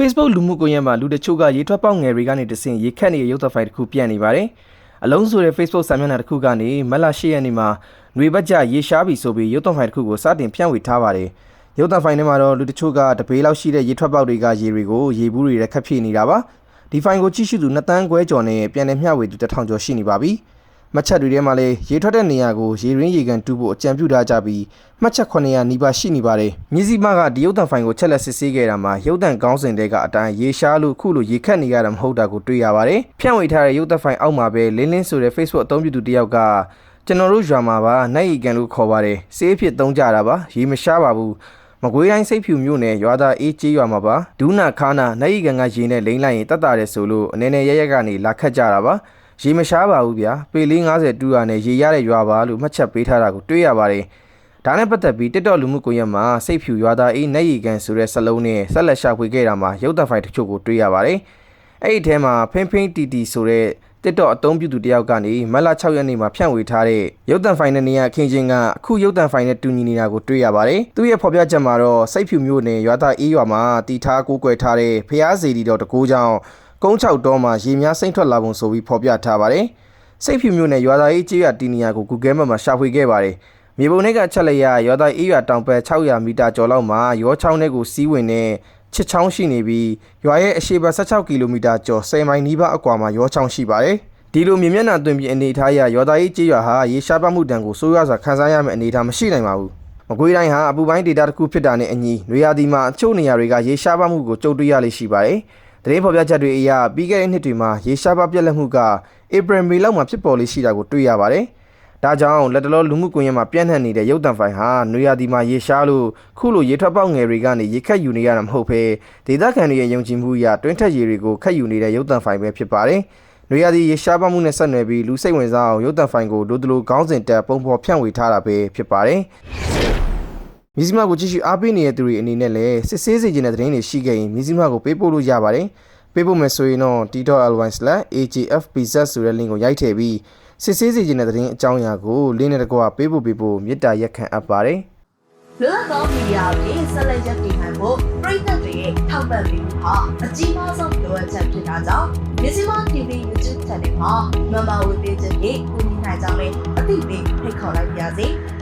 Facebook လူမှုကွန်ရက်မှာလူတချို့ကရေထွက်ပေါက်ငယ်တွေကနေတဆင့်ရေခတ်နေတဲ့ရုပ်သံဖိုင်တစ်ခုပြန့်နေပါတယ်။အလုံးဆိုတဲ့ Facebook စာမျက်နှာတစ်ခုကနေမက်လာ၈ရက်နေ့မှာຫນွေဘက်ကျရေရှားပြီဆိုပြီးရုပ်သံဖိုင်တစ်ခုကိုစတင်ဖြန့်ဝေထားပါတယ်။ရုပ်သံဖိုင်ထဲမှာတော့လူတချို့ကတပေလောက်ရှိတဲ့ရေထွက်ပေါက်တွေကရေတွေကိုရေဘူးတွေနဲ့ခတ်ဖြည့်နေတာပါ။ဒီဖိုင်ကိုကြည့်ရှုသူ2တန်းခွဲကျော်နဲ့ပြန်လည်မျှဝေသူ1000ကျော်ရှိနေပါပြီ။ မှတ်ချက်တွေထဲမှာလည်းရေထွက်တဲ့နေရာကိုရေရင်းရေကန်တူးဖို့အကြံပြုထားကြပြီးမှတ်ချက်900နီးပါးရှိနေပါတယ်။မြစည်းမကဒီရုပ်သံဖိုင်ကိုချက်လက်စစ်ဆေးခဲ့တာမှာရုပ်သံကောင်းစဉ်တွေကအတိုင်းရေရှားလို့ခုလိုရေခတ်နေရတာမဟုတ်တာကိုတွေ့ရပါတယ်။ဖြန့်ဝေထားတဲ့ရုပ်သံဖိုင်အောက်မှာပဲလင်းလင်းဆိုတဲ့ Facebook အသုံးပြုသူတစ်ယောက်ကကျွန်တော်တို့ရွာမှာပါနိုင်ရီကန်လို့ခေါ်ပါတယ်။စေးအဖြစ်သုံးကြတာပါ။ရေမရှားပါဘူး။မကွေးတိုင်းစိတ်ဖြူမြို့နယ်ရွာသားအေးကျေးရွာမှာပါဒူးနာခါနာနိုင်ရီကန်ကရေနဲ့လိမ့်လိုက်ရင်တတ်တာတယ်ဆိုလို့အနေနဲ့ရရက်ကနေလာခတ်ကြတာပါ။ ရေမရှားပါဘူးဗျာပေလေး90တူရနဲ့ရေရတဲ့ရွာပါလို့မှတ်ချက်ပေးထားတာကိုတွေ့ရပါတယ်ဒါနဲ့ပတ်သက်ပြီး TikTok လူမှုကွန်ရက်မှာစိတ်ဖြူရွာသားအေးနေရီကန်ဆိုတဲ့စလုံးနဲ့ဆက်လက်ရှာဖွေခဲ့တာမှာရုပ်သံဖိုင်တချို့ကိုတွေ့ရပါတယ်အဲ့ဒီထဲမှာဖင်းဖင်းတီတီဆိုတဲ့ TikTok အသုံးပြုသူတယောက်ကနေမက်လာ6ရက်နေ့မှာဖြန့်ဝေထားတဲ့ရုပ်သံဖိုင်နဲ့နေရအခင်းချင်းကအခုရုပ်သံဖိုင်နဲ့တူညီနေတာကိုတွေ့ရပါတယ်။သူ့ရဲ့ဖော်ပြချက်မှာတော့စိတ်ဖြူမျိုးနဲ့ရွာသားအေးရွာမှာတီထားကိုးကွယ်ထားတဲ့ဖျားစီတီတော်တကူကြောင့် ကုန်းချောက်တော်မှာရေများစိမ့်ထွက်လာပုံဆိုပြီးဖော်ပြထားပါတယ်။စိတ်ဖြူမျိုးနဲ့ရွာသားအေးကျေးရွာတီနီယာကို Google Map မှာရှာဖွေခဲ့ပါတယ်။မြေပုံထဲကချက်လက်ရရွာသားအေးရွာတောင်ဘက်600မီတာကျော်လောက်မှာရောချောင်းထဲကိုစီးဝင်တဲ့ချစ်ချောင်းရှိနေပြီးရွာရဲ့အရှေ့ဘက်16ကီလိုမီတာကျော်10မိုင်နီးပါးအကွာမှာရောချောင်းရှိပါတယ်။ဒီလိုမြေမျက်နှာတွင်ပြီးအနေထားရရွာသားရေးကျေးရွာဟာရေရှားပတ်မှုတံကိုစိုးရွားစွာခန်းစားရမယ့်အနေအထားမရှိနိုင်ပါဘူး။မကွေးတိုင်းဟာအပူပိုင်းဒေတာတစ်ခုဖြစ်တာနဲ့အညီနွေရာသီမှာအချို့နေရာတွေကရေရှားပတ်မှုကိုကြုံတွေ့ရလိမ့်ရှိပါတယ်။ သတင်းဖော်ပြချက်တွေအရပြီးခဲ့တဲ့နှစ်တွေမှာရေရှားပတ်ပြက်လက်မှုကဧပြီမေလမှာဖြစ်ပေါ်လေးရှိတာကိုတွေ့ရပါတယ်။ဒါကြောင့်လက်တလောလူမှုကွန်ရက်မှာပြန့်နှံ့နေတဲ့ရုပ်တံဖိုင်ဟာနွေရာသီမှာရေရှားလို့ခုလိုရေထွက်ပေါက်ငယ်တွေကနေရေခတ်ယူနေရတာမဟုတ်ဘဲဒေသခံတွေရဲ့ယုံကြည်မှုအရတွင်းထက်ရေတွေကိုခတ်ယူနေတဲ့ရုပ်တံဖိုင်ပဲဖြစ်ပါတယ်။နွေရာသီရေရှားပါမှုနဲ့ဆက်နွယ်ပြီးလူစိတ်ဝင်စားအောင်ရုပ်တံဖိုင်ကိုဒိုဒလိုခေါင်းစဉ်တက်ပုံဖော်ဖြန့်ဝေထားတာပဲဖြစ်ပါတယ်။ မြစည်းမကိုကြည့်ရှုအားပေးနေတဲ့သူတွေအနေနဲ့လည်းစစ်ဆေးစေချင်တဲ့သတင်းတွေရှိခဲ့ရင်မြစည်းမကိုပေးပို့လို့ရပါတယ်။ပေးပို့မယ်ဆိုရင်တော့ t.ly/agfpz ဆိုတဲ့ link ကိုရိုက်ထည့်ပြီးစစ်ဆေးစေချင်တဲ့သတင်းအကြောင်းအရာကို link နဲ့တကွပေးပို့ပေးဖို့မေတ္တာရက်ခံအပ်ပါတယ်။လွတ်လပ်သောမီဒီယာအပြင်ဆက်လက်ရပ်တည်နိုင်ဖို့ပြည်သက်တွေရဲ့ထောက်ပံ့ပေးမှုဟာအကြီးမားဆုံးလိုအပ်ချက်ဖြစ်တာကြောင့်မြစီမ TV YouTube Channel မှာမမဝေပေးခြင်းဖြင့်ကူညီနိုင်ကြောင်းလည်းအသိပေးဖိတ်ခေါ်လိုက်ပါရစေ။